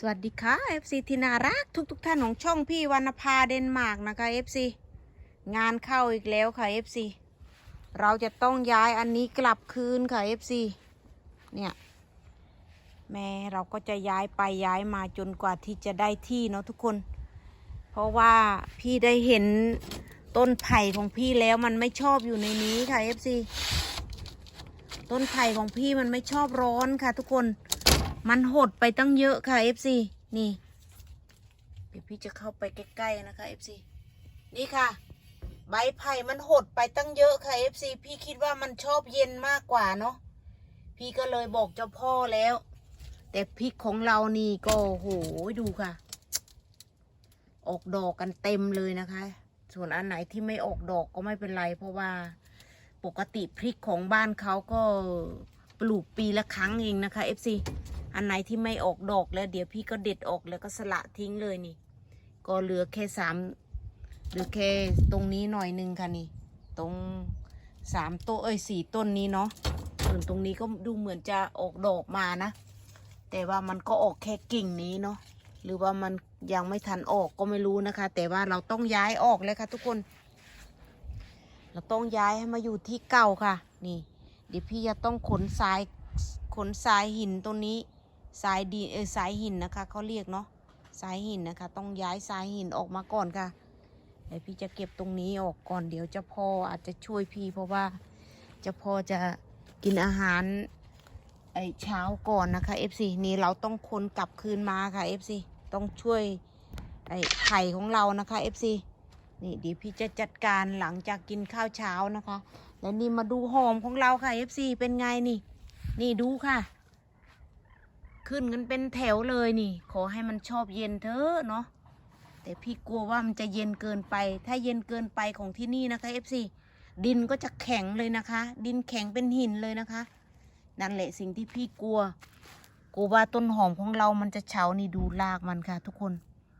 สวัสดีค่ะ FC ที่น่ารักทุกทุกๆท่านของช่องพี่วรรณภาเดนมาร์กนะคะ FC งานเข้าอีกแล้วค่ะ FC เราจะต้องย้ายอันนี้กลับคืนค่ะ FC เนี่ยแม่เราก็จะย้ายไปย้ายมาจนกว่าที่จะได้ที่เนาะทุกคน เพราะว่าพี่ได้เห็นต้นไผ่ของพี่แล้วมันไม่ชอบอยู่ในนี้ค่ะ FC ต้นไผ่ของพี่มันไม่ชอบร้อนค่ะ ทุกคน มันหดไปตั้งเยอะค่ะ FC นี่ เดี๋ยวพี่จะเข้าไปใกล้ๆนะคะ FC นี่ค่ะ ใบไผ่มันหดไปตั้งเยอะค่ะ FC พี่คิดว่ามันชอบเย็นมากกว่าเนาะพี่ก็เลยบอกเจ้าพ่อแล้ว แต่พริกของเรานี่ก็โหดูค่ะ ออกดอกกันเต็มเลยนะคะ ส่วนอันไหนที่ไม่ออกดอกก็ไม่เป็นไร เพราะว่าปกติพริกของบ้านเขาก็ปลูกปีละครั้งเองนะคะ FC อันไหนที่ไม่ออกดอกแล้วเดี๋ยวพี่ก็เด็ดออกแล้วก็สละทิ้งเลยนี่ ก็เหลือแค่สามเหลือแค่ตรงนี้หน่อยหนึงค่ะนี่ ตรงสามต้นเอ้ยสี่ต้นนี้เนาะส่วนตรงนี้ก็ดูเหมือนจะออกดอกมานะ แต่ว่ามันก็ออกแค่กิ่งนี้เนาะหรือว่ามันยังไม่ทันออกก็ไม่รู้นะคะ แต่ว่าเราต้องย้ายออกเลยค่ะทุกคน เราต้องย้ายให้มาอยู่ที่เก่าค่ะ นี่ เดี๋ยวพี่จะต้องขนทรายขนทรายหินตรงนี้ ทรายดีเออทรายหินนะคะเขาเรียกเนาะทรายหินนะคะ ต้องย้ายทรายหินออกมาก่อนค่ะเดี๋ยวพี่จะเก็บตรงนี้ออกก่อนเดี๋ยวจ้าพ่ออาจจะช่วยพี่ เพราะว่าจ้าพ่อจะกินอาหารไอเช้าก่อนนะคะ FC นี่เราต้องคนกลับคืนมาค่ะ FC ต้องช่วยไอไข่ของเรานะคะ FC นี่เดี๋ยวพี่จะจัดการหลังจากกินข้าวเช้านะคะ แล้วนี่มาดูหอมของเราค่ะ FC เป็นไงนี่ นี่ดูค่ะ ขึ้นกันเป็นแถวเลยนี่ ขอให้มันชอบเย็นเถอะเนาะแต่พี่กลัวว่ามันจะเย็นเกินไป ถ้าเย็นเกินไปของที่นี่นะคะ FC ดินก็จะแข็งเลยนะคะ ดินแข็งเป็นหินเลยนะคะ นั่นแหละสิ่งที่พี่กลัวกลัวว่าต้นหอมของเรามันจะเฉานี่ดูรากมันค่ะ ทุกคน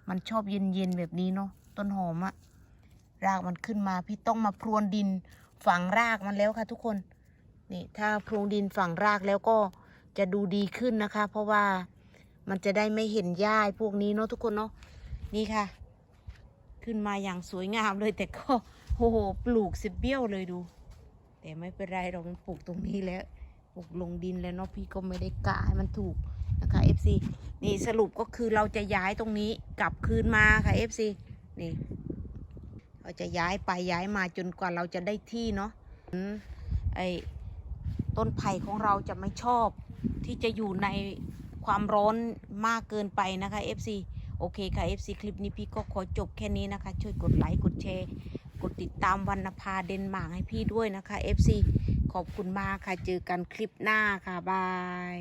มันชอบเย็นเย็นๆแบบนี้เนาะต้นหอมอะรากมันขึ้นมา พี่ต้องมาพรวนดินฝังรากมันแล้วค่ะ ทุกคนนี่ถ้าพรวนดินฝังรากแล้วก็ จะดูดีขึ้นนะคะ เพราะว่ามันจะได้ไม่เห็นหญ้าพวกนี้เนาะทุกคนเนาะนี่ค่ะ ขึ้นมาอย่างสวยงามเลยแต่ก็โอ้โหปลูกสิบเบี้ยวเลยดู แต่ไม่เป็นไรเราปลูกตรงนี้แล้วปลูกลงดินแล้วเนาะพี่ก็ไม่ได้กะให้มันถูกนะคะ FC นี่สรุปก็คือเราจะย้ายตรงนี้กลับคืนมาค่ะ FC นี่ เราจะย้ายไปย้ายมาจนกว่าเราจะได้ที่เนาะไอ้ต้นไผ่ของเราจะไม่ชอบ ที่จะอยู่ในความร้อนมากเกินไปนะคะ FC โอเคค่ะ FC คลิปนี้พี่ก็ขอจบแค่นี้นะคะ ช่วยกดไลค์กดแชร์ กดติดตามวรรณภาเดนมาร์กให้พี่ด้วยนะคะ FC ขอบคุณมากค่ะ เจอกันคลิปหน้าค่ะ บาย